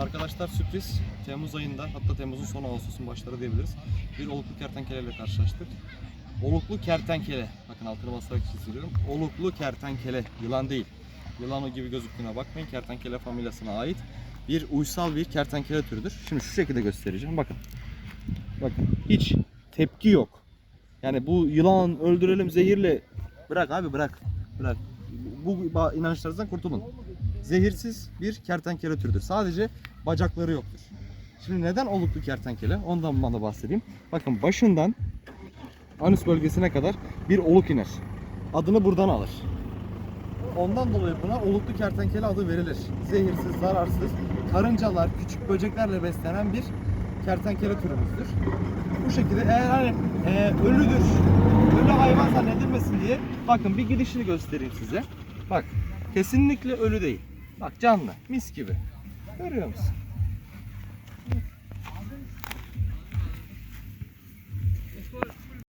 Arkadaşlar sürpriz Temmuz ayında hatta Temmuz'un sonu Ağustos'un başları diyebiliriz. Bir oluklu kertenkele ile karşılaştık. Oluklu kertenkele. Bakın altını basarak çiziyorum. Oluklu kertenkele. Yılan değil. Yılan o gibi gözüktüğüne bakmayın. Kertenkele familyasına ait bir uysal bir kertenkele türüdür. Şimdi şu şekilde göstereceğim. Bakın. Bakın. Hiç tepki yok. Yani bu yılan öldürelim zehirle bırak abi bırak. Bırak. Bu inançlarınızdan kurtulun. Zehirsiz bir kertenkele türüdür. Sadece bacakları yoktur. Şimdi neden oluklu kertenkele? Ondan bana bahsedeyim. Bakın başından anüs bölgesine kadar bir oluk iner. Adını buradan alır. Ondan dolayı buna oluklu kertenkele adı verilir. Zehirsiz, zararsız, karıncalar, küçük böceklerle beslenen bir kertenkele türümüzdür. Bu şekilde eğer hani e, ölüdür, ölü hayvan zannedilmesin diye bakın bir gidişini göstereyim size. Bak kesinlikle ölü değil. Bak canlı, mis gibi. Görüyor musun?